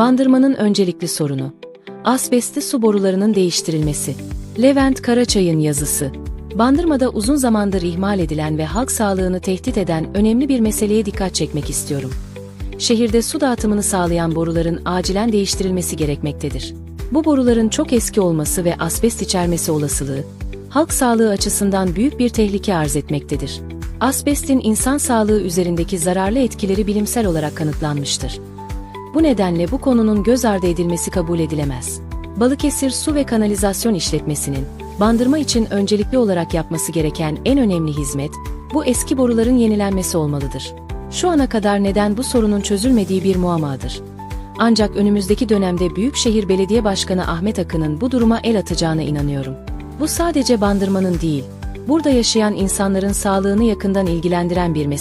Bandırmanın öncelikli sorunu. Asbestli su borularının değiştirilmesi. Levent Karaçay'ın yazısı. Bandırmada uzun zamandır ihmal edilen ve halk sağlığını tehdit eden önemli bir meseleye dikkat çekmek istiyorum. Şehirde su dağıtımını sağlayan boruların acilen değiştirilmesi gerekmektedir. Bu boruların çok eski olması ve asbest içermesi olasılığı, halk sağlığı açısından büyük bir tehlike arz etmektedir. Asbestin insan sağlığı üzerindeki zararlı etkileri bilimsel olarak kanıtlanmıştır. Bu nedenle bu konunun göz ardı edilmesi kabul edilemez. Balıkesir Su ve Kanalizasyon İşletmesi'nin bandırma için öncelikli olarak yapması gereken en önemli hizmet bu eski boruların yenilenmesi olmalıdır. Şu ana kadar neden bu sorunun çözülmediği bir muammadır. Ancak önümüzdeki dönemde Büyükşehir Belediye Başkanı Ahmet Akın'ın bu duruma el atacağına inanıyorum. Bu sadece bandırmanın değil, burada yaşayan insanların sağlığını yakından ilgilendiren bir mesele.